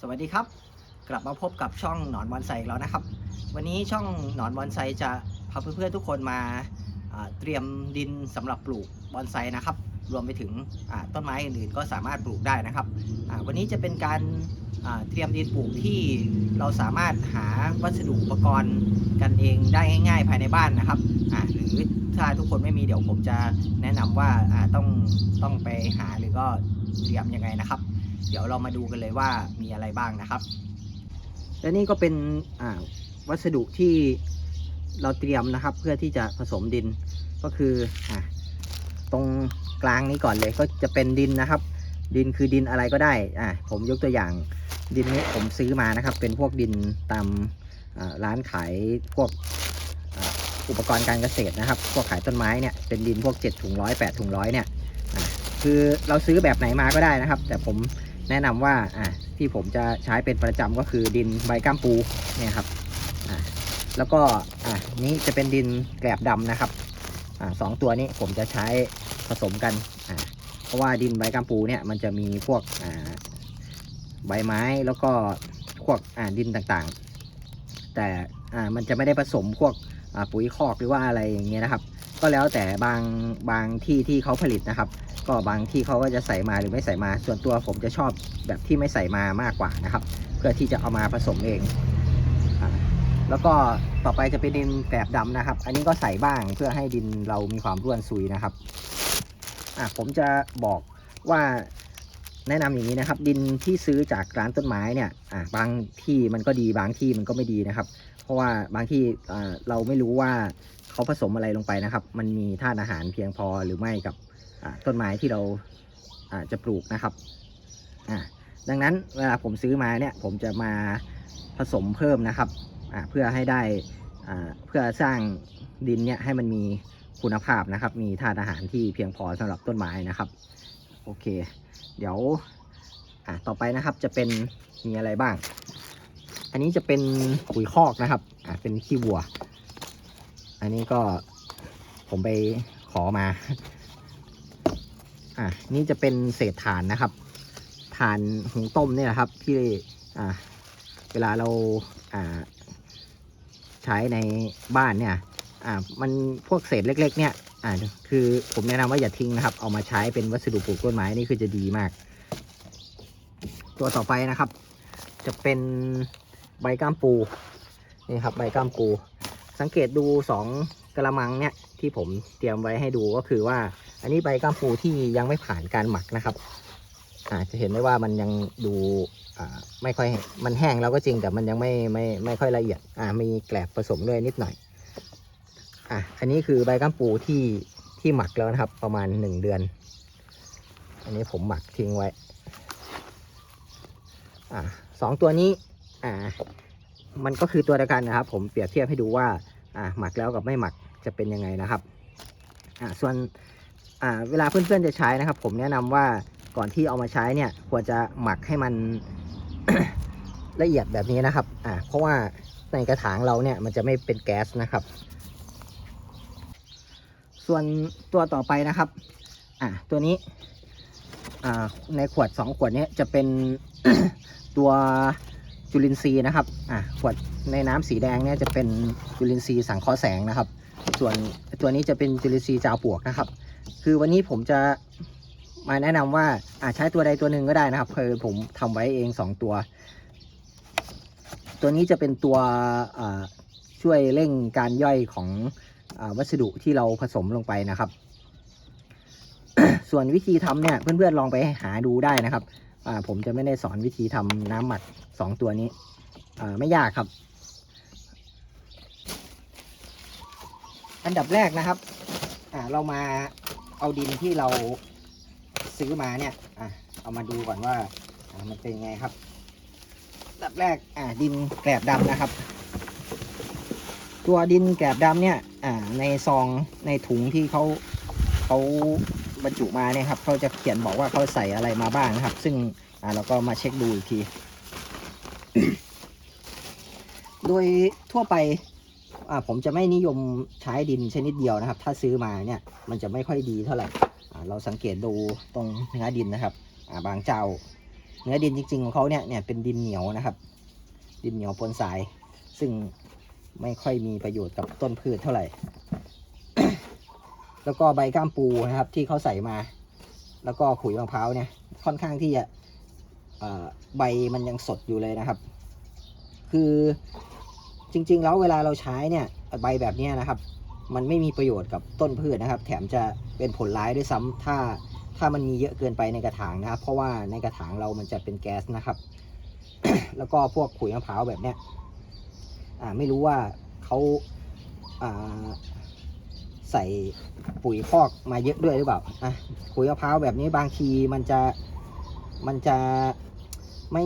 สวัสดีครับ กลับมาพบกับช่องหนอนบอนไซอีกแล้วนะครับ วันนี้ช่องหนอนบอนไซจะพาเพื่อนๆทุกคนมาเตรียมดินสำหรับปลูกบอนไซนะครับ รวมไปถึงต้นไม้อื่นๆ ก็สามารถปลูกได้นะครับ วันนี้จะเป็นการเตรียมดินปลูกที่เราสามารถหาวัสดุอุปกรณ์กันเองได้ง่าย ๆ ภายในบ้านนะครับหรือถ้าทุกคนไม่มีเดี๋ยวผมจะแนะนำว่าอ่าต้องต้องไปหาหรือก็เตรียมยังไงนะครับ เดี๋ยวเรามาดูกันเลยว่ามีอะไรบ้างนะครับ และนี่ก็เป็นวัสดุที่เราเตรียมนะครับ เพื่อที่จะผสมดินก็คืออตรงกลางนี้ก่อนเลยก็จะเป็นดินนะครับ ดินคือดินอะไรก็ได้อ่าผมยกตัวอย่างดินนี้ผมซื้อมานะครับ เป็นพวกดินตามร้านขายพวกอ,อุปกรณ์การเกษตรนะครับ พวกขายต้นไม้เนี่ยเป็นดินพวก7ถุงร้อยแปดถุงร้อยเนี่ยคือเราซื้อแบบไหนมาก็ได้นะครับ แต่ผม แนะนำว่าอะที่ผมจะใช้เป็นประจำก็คือดินใบก้ามปูเนี่ยครับอะแล้วก็อะนี้จะเป็นดินแกลบดำนะครับอะสองตัวนี้ผมจะใช้ผสมกันอะเพราะว่าดินใบก้ามปูเนี่ยมันจะมีพวกอ่าใบไม้แล้วก็พวกอ่าดินต่างๆ แต่อ่ามันจะไม่ได้ผสมพวกอ่าปุ๋ยคอกหรือว่าอะไรอย่างเงี้ยนะครับ ก็แล้วแต่บางบางที่ที่เขาผลิตนะครับ ก็บางที่เขาก็จะใส่มาหรือไม่ใส่มา ส่วนตัวผมจะชอบแบบที่ไม่ใส่มามากกว่านะครับ เพื่อที่จะเอามาผสมเองอแล้วก็ต่อไปจะเป็นดินแกลบดำนะครับ อันนี้ก็ใส่บ้างเพื่อให้ดินเรามีความร่วนซุยนะครับอะผมจะบอกว่าแนะนำอย่างนี้นะครับ ดินที่ซื้อจากร้านต้นไม้เนี่ยอะบางที่มันก็ดีบางที่มันก็ไม่ดีนะครับ เพราะว่าบางที่อ่าเราไม่รู้ว่าเขาผสมอะไรลงไปนะครับ มันมีธาตุอาหารเพียงพอหรือไม่กับ ต้นไม้ที่เราจะปลูกนะครับดังนั้นเวลาผมซื้อมาเนี่ยผมจะมาผสมเพิ่มนะครับเพื่อให้ได้เพื่อสร้างดินเนี่ยให้มันมีคุณภาพนะครับ มีธาตุอาหารที่เพียงพอสำหรับต้นไม้นะครับโอเค เดี๋ยวต่อไปนะครับจะเป็นมีอะไรบ้าง อันนี้จะเป็นปุ๋ยคอกนะครับเป็นขี้วัว อันนี้ก็ผมไปขอมา อะนี่จะเป็นเศษถ่านนะครับถ่านหุงต้มเนี่ยแหละครับที่อ่าเวลาเราอ่าใช้ในบ้านเนี่ยอ่ามันพวกเศษเล็ก ๆ เนี่ยอ่าคือผมแนะนำว่าอย่าทิ้งนะครับ เอามาใช้เป็นวัสดุปลูกต้นไม้นี่คือจะดีมาก ตัวต่อไปนะครับ จะเป็นใบก้ามปูนี่ครับใบก้ามปู สังเกตดูสอง กระมังเนี่ยที่ผมเตรียมไว้ให้ดูก็คือว่า อันนี้ใบก้ามปูที่ยังไม่ผ่านการหมักนะครับอาจจะเห็นได้ว่ามันยังดูไม่ค่อยมันแห้งแล้วก็จริงแต่มันยังไม่ไม่ไม่ค่อยละเอียดอ่ามีแกลบผสมด้วยนิดหน่อยอะอันนี้คือใบก้ามปูที่ที่หมักแล้วนะครับ ประมาณหนึ่งเดือน อันนี้ผมหมักทิ้งไว้อ่าสองตัวนี้อ่ามันก็คือตัวเดียวกันนะครับ ผมเปรียบเทียบให้ดูว่า อ่าหมักแล้วกับไม่หมักจะเป็นยังไงนะครับอ่าส่วนอ่าเวลาเพื่อนๆจะใช้นะครับ ผมแนะนำว่าก่อนที่เอามาใช้เนี่ยควรจะหมักให้มันละเอียดแบบนี้นะครับอ่าเพราะว่าในกระถางเราเนี่ยมันจะไม่เป็นแก๊สนะครับ ส่วนตัวต่อไปนะครับอ่าตัวนี้อ่าในขวด 2 ขวดนี้จะเป็นตัว จุลินทรีย์นะครับอ่าขวดในน้ำสีแดงเนี่ยจะเป็นจุลินทรีย์สังเคราะห์แสงนะครับ ส่วนตัวนี้จะเป็นจุลินทรีย์จาวปวกนะครับ คือวันนี้ผมจะมาแนะนำว่าอาจใช้ตัวใดตัวหนึ่งก็ได้นะครับคือผมทำไว้เอง 2 ตัว ตัวนี้จะเป็นตัวช่วยเร่งการย่อยของอวัสดุที่เราผสมลงไปนะครับ ส่วนวิธีทำเนี่ยเพื่อนๆลองไปหาดูได้นะครับ ผมจะไม่ได้สอนวิธีทำน้ำหมัก2ตัวนี้ไม่ยากครับ อันดับแรกนะครับเรามาเอาดินที่เราซื้อมาเนี่ยอเอามาดูก่อนว่ามันเป็นไงครับอันดับแรกดินแกลบดำนะครับ ตัวดินแกลบดำเนี่ยในซองในถุงที่เขาเขา บรรจุมาเนี่ยครับเขาจะเขียนบอกว่าเขาใส่อะไรมาบ้างนะครับ ซึ่งอ่าเราก็มาเช็คดูอีกที โดยทั่วไปอ่าผมจะไม่นิยมใช้ดินชนิดเดียวนะครับ ถ้าซื้อมาเนี่ยมันจะไม่ค่อยดีเท่าไหร่เราสังเกตดูตรงเนื้อดินนะครับาบางเจ้า เนื้อดินจริง ๆ ของเขาเนี่ยเนี่ยเป็นดินเหนียวนะครับ ดินเหนียวปนทราย ซึ่งไม่ค่อยมีประโยชน์กับต้นพืชเท่าไหร่ แล้วก็ใบก้ามปูนะครับ ที่เขาใส่มา แล้วก็ขุยมะพร้าวเนี่ย ค่อนข้างที่จะใบมันยังสดอยู่เลยนะครับ คือจริง ๆ แล้วเวลาเราใช้เนี่ยใบแบบนี้นะครับ มันไม่มีประโยชน์กับต้นพืชนะครับ แถมจะเป็นผลร้ายด้วยซ้ำถ้าถ้ามันมีเยอะเกินไปในกระถางนะครับ เพราะว่าในกระถางเรามันจะเป็นแก๊สนะครับ แล้วก็พวกขุยมะพร้าวแบบเนี้ยอ่าไม่รู้ว่าเขาอ่า ใส่ปุ๋ยคอกมาเยอะด้วยหรือเปล่าอะขุยมะพร้าวแบบนี้บางทีมันจะมันจะไม่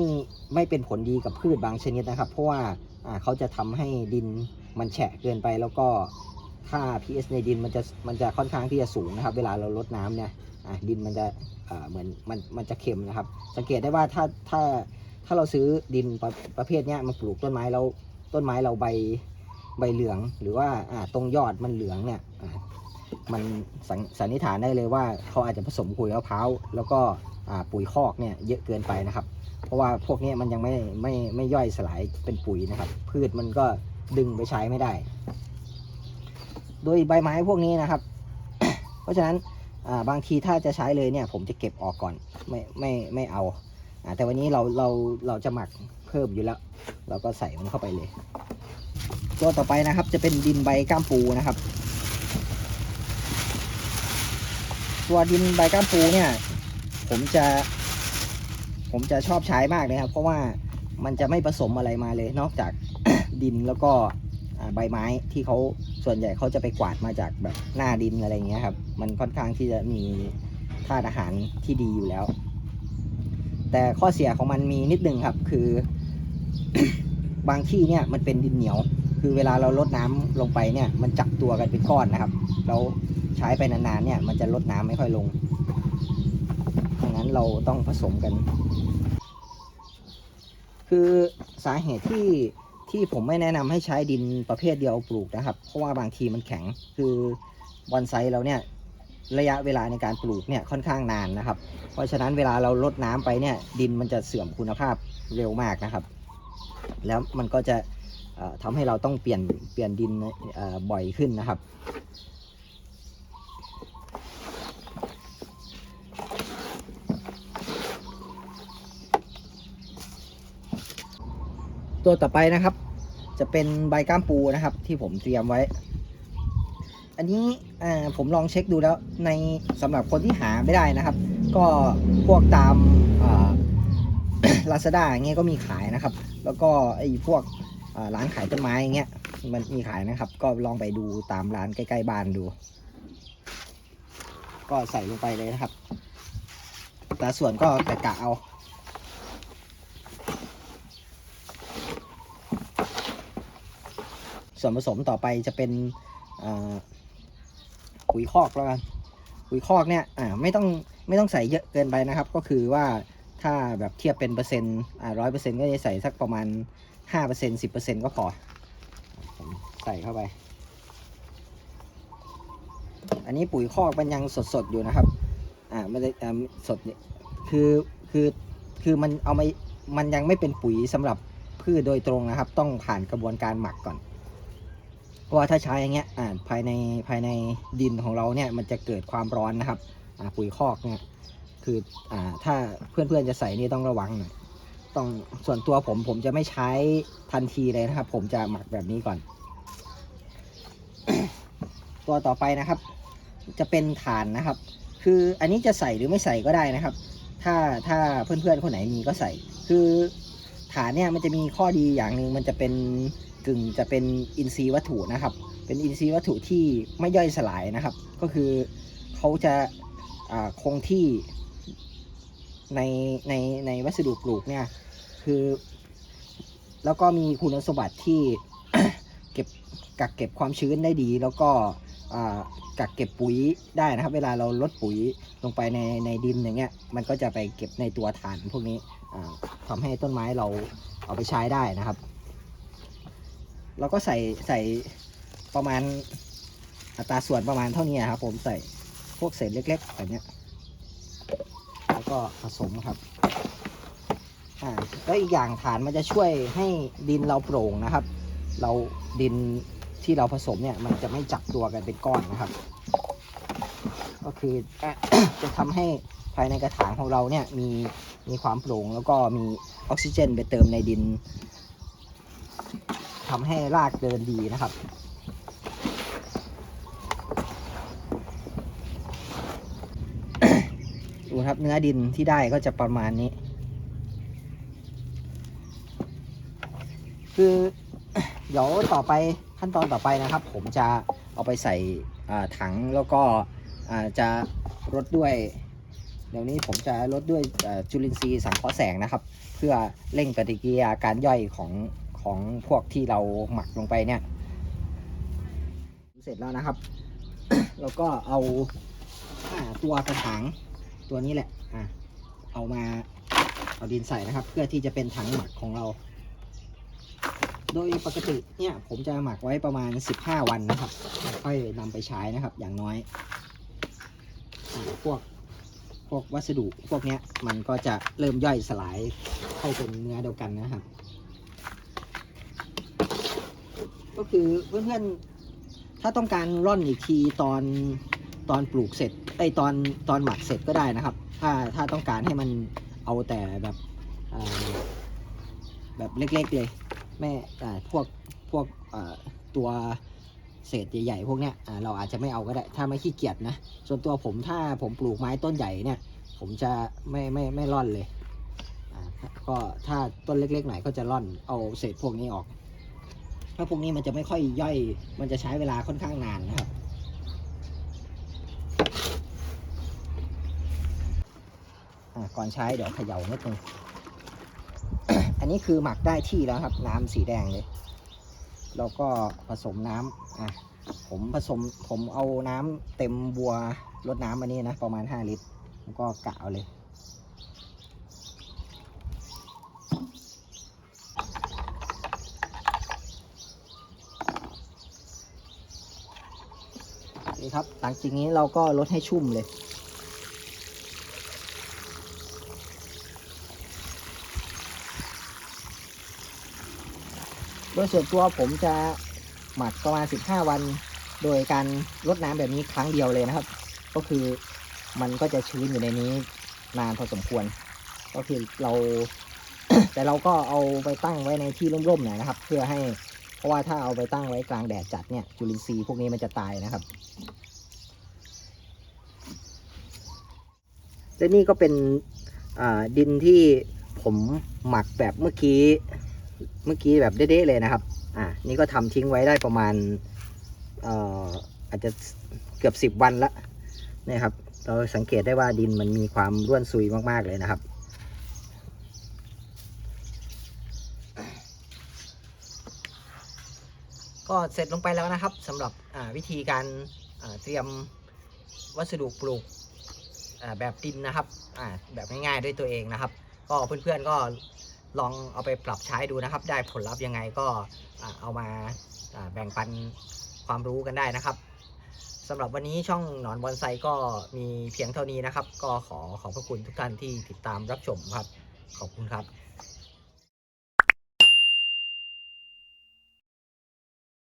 ไม่เป็นผลดีกับพืชบางชนิดนะครับ เพราะว่าอ่าเขาจะทำให้ดินมันแฉะเกินไปแล้วก็ค่า pH ในดินมันจะมันจะค่อนข้างที่จะสูงนะครับ เวลาเราลดน้ำเนี่ยอะดินมันจะอ่าเหมือนมันมันจะเค็มนะครับ สังเกตได้ว่าถ้าถ้าถ้าเราซื้อดินประประเภทเนี้ยมาปลูกต้นไม้แล้วต้นไม้เราใบใบเหลือง หรือว่าอ่าตรงยอดมันเหลืองเนี่ย มันสันสนิษฐานได้เลยว่าเขาอาจจะผสมปุ๋ยมะพร้าวแล้วก็ปุ๋ยคอกเนี่ยเยอะเกินไปนะครับ เพราะว่าพวกนี้มันยังไม่ไม่ไม่ย่อยสลายเป็นปุ๋ยนะครับ พืชมันก็ดึงไปใช้ไม่ได้ โดยใบไม้พวกนี้นะครับ เพราะฉะนั้นบางทีถ้าจะใช้เลยเนี่ย ผมจะเก็บออกก่อนไม่ไม่ไม่เอาอ่าแต่วันนี้เราเราเราจะหมักเพิ่มอยู่แล้ว เราก็ใส่มันเข้าไปเลย ตัวต่อไปนะครับจะเป็นดินใบก้ามปูนะครับ ตัวดินใบก้ามปูเนี่ย ผมจะ ผมจะชอบใช้มากเลยครับ เพราะว่ามันจะไม่ผสมอะไรมาเลย นอกจากดินแล้วก็ใบไม้ที่เขาส่วนใหญ่เขาจะไปกวาดมาจากแบบหน้าดินอะไรอย่างเงี้ยครับ มันค่อนข้างที่จะมีธาตุอาหารที่ดีอยู่แล้ว แต่ข้อเสียของมันมีนิดนึงครับ คือบางที่เนี่ยมันเป็นดินเหนียว คือเวลาเราลดน้ำลงไปเนี่ย มันจับตัวกันเป็นก้อนนะครับเราใช้ไปนานๆเนี่ย มันจะลดน้ำไม่ค่อยลงดังนั้นเราต้องผสมกัน คือสาเหตุที่ที่ผมไม่แนะนำให้ใช้ดินประเภทเดียวปลูกนะครับ เพราะว่าบางทีมันแข็ง คือบอนไซเราเนี่ยระยะเวลาในการปลูกเนี่ยค่อนข้างนานนะครับ เพราะฉะนั้นเวลาเราลดน้ำไปเนี่ยดินมันจะเสื่อมคุณภาพเร็วมากนะครับ แล้วมันก็จะทำให้เราต้องเปลี่ยนเปลี่ยนดินบ่อยขึ้นนะครับ ตัวต่อไปนะครับ จะเป็นใบก้ามปูนะครับ ที่ผมเตรียมไว้ อันนี้ผมลองเช็คดูแล้วในสำหรับคนที่หาไม่ได้นะครับ ก็พวกตามลาซาด้าอย่างเงี้ยก็มีขายนะครับ แล้วก็ไอ้พวกร้านขายต้นไม้อย่างเงี้ยมันมีขายนะครับ ก็ลองไปดูตามร้านใกล้ๆบ้านดู ก็ใส่ลงไปเลยนะครับแต่ส่วนก็กะกะเอา ส่วนผสมต่อไปจะเป็นปุ๋ยคอกแล้วกันปุ๋ยคอกเนี่ยไม่ต้องไม่ต้องใส่เยอะเกินไปนะครับ ก็คือว่าถ้าแบบเทียบเป็นเปอร์เซ็นต์ร้อยเปอร์เซ็นต์ก็จะใส่สักประมาณห้าเปอร์เซ็นต์สิบเปอร์เซ็นต์ก็พอใส่เข้าไป อันนี้ปุ๋ยคอกมันยังสดๆอยู่นะครับอ่าไม่ได้อ่าสดเนี่ยคือคือคือมันเอาไม่มันยังไม่เป็นปุ๋ยสำหรับพืชโดยตรงนะครับ ต้องผ่านกระบวนการหมักก่อน ว่าถ้าใช้อย่างเงี้ยอ่าภายในภายในดินของเราเนี่ยมันจะเกิดความร้อนนะครับอ่าปุ๋ยคอกเนี่ยคืออ่าถ้าเพื่อนๆจะใส่นี่ต้องระวังหน่อยต้องส่วนตัวผมผมจะไม่ใช้ทันทีเลยนะครับ ผมจะหมักแบบนี้ก่อน ตัวต่อไปนะครับ จะเป็นฐานนะครับ คืออันนี้จะใส่หรือไม่ใส่ก็ได้นะครับ ถ้าถ้าเพื่อนๆคนไหนมีก็ใส่ คือ ฐานเนี่ยมันจะมีข้อดีอย่างหนึ่งมันจะเป็นกึ่งจะเป็นอินทรีย์วัตถุนะครับ เป็นอินทรีย์วัตถุที่ไม่ย่อยสลายนะครับ ก็คือเขาจะาคงที่ในในในวัสดุปลูกเนี่ยคือ แล้วก็มีคุณสมบัติที่เก็บกักเก็บความชื้นได้ดี แล้วก็กักเก็บปุ๋ยได้นะครับ เวลาเราลดปุ๋ยลงไปในในดินอย่างเงี้ยมันก็จะไปเก็บในตัวฐานพวกนี้ อ่าทำให้ต้นไม้เราเอาไปใช้ได้นะครับ เราก็ใส่ใส่ประมาณอัตราส่วนประมาณเท่านี้ครับ ผมใส่พวกเศษเล็กๆแบบนี้แล้วก็ผสมครับอ่าแล้วอีกอย่างฐานมันจะช่วยให้ดินเราโปร่งนะครับ เราดินที่เราผสมเนี่ยมันจะไม่จับตัวกันเป็นก้อนนะครับ ก็คือจะทำให้ภายในกระถางของเราเนี่ยมี มีความโปร่งแล้วก็มีออกซิเจนไปเติมในดินทำให้รากเดินดีนะครับดูครับเนื้อดินที่ได้ก็จะประมาณนี้ คือเดี๋ยวต่อไปขั้นตอนต่อไปนะครับ ผมจะเอาไปใส่ถังแล้วก็จะรดด้วย เดี๋ยวนี้ผมจะรดด้วยจุลินทรีย์สังเคราะห์แสงนะครับ เพื่อเร่งปฏิกิริยาการย่อยของของพวกที่เราหมักลงไปเนี่ย เสร็จแล้วนะครับ แล้วก็เอาอตัวกระถางตัวนี้แหละอะเอามาเอาดินใส่นะครับ เพื่อที่จะเป็นถังหมักของเรา โดยปกติเนี่ยผมจะหมักไว้ประมาณ 15 วันนะครับ ค่อยนำไปใช้นะครับ อย่างน้อยอพวก วกวัสดุพวกนี้มันก็จะเริ่มย่อยสลายเข้าเป็นเนื้อเดียวกันนะครับ ก็คือเพื่อนๆถ้าต้องการร่อนอีกทีตอนตอนปลูกเสร็จไอตอนตอนหมักเสร็จก็ได้นะครับ ถ้าถ้าต้องการให้มันเอาแต่แบบแบบเล็กๆเลย แม่อ่พวกพวกตัว เศษใหญ่ๆพวกเนี้ยเราอาจจะไม่เอาก็ได้ ถ้าไม่ขี้เกียจนะ ส่วนตัวผมถ้าผมปลูกไม้ต้นใหญ่เนี่ย ผมจะไม่ไม่ไม่ร่อนเลยก็ถ้าต้นเล็กๆหน่อยก็จะร่อนเอาเศษพวกนี้ออก ถ้าพวกนี้มันจะไม่ค่อยย่อย มันจะใช้เวลาค่อนข้างนานนะครับก่อนใช้เดี๋ยวเขย่านิดนึง อันนี้คือหมักได้ที่แล้วครับ น้ำสีแดงเลย แล้วก็ผสมน้ำอะผมผสมผมเอาน้ำเต็มบัวรดน้ำอันนี้นะ ประมาณ 5 ลิตร แล้วก็กะเอาเลยนี่ครับ หลังจากนี้เราก็ลดให้ชุ่มเลย โดยส่วนตัวผมจะหมักประมาณ 15 วัน โดยการรดน้ำแบบนี้ครั้งเดียวเลยนะครับ ก็คือมันก็จะชื้นอยู่ในนี้นานพอสมควร ก็คือเรา แต่เราก็เอาไปตั้งไว้ในที่ร่มๆหน่อยนะครับ เพื่อให้เพราะว่าถ้าเอาไปตั้งไว้กลางแดดจัดเนี่ยจุลินทรีย์พวกนี้มันจะตายนะครับและนี่ก็เป็นดินที่ผมหมักแบบเมื่อกี้ เมื่อกี้แบบเด๊ะๆเลยนะครับ อ่า นี่ก็ทำทิ้งไว้ได้ประมาณ เอ่อ อาจจะเกือบสิบวันละเนี่ยครับ เราสังเกตได้ว่าดินมันมีความร่วนซุยมากๆเลยนะครับ ก็เสร็จลงไปแล้วนะครับสำหรับวิธีการเตรียมวัสดุปลูกแบบดินนะครับอ่าแบบง่ายๆด้วยตัวเองนะครับ ก็เพื่อนๆก็ ลองเอาไปปรับใช้ดูนะครับ ได้ผลลัพธ์ยังไงก็เอามาอ่าแบ่งปันความรู้กันได้นะครับสำหรับวันนี้ช่องหนอนบอนไซก็มีเพียงเท่านี้นะครับ ก็ขอขอบพระคุณทุกท่านที่ติดตามรับชมครับ ขอบคุณครับ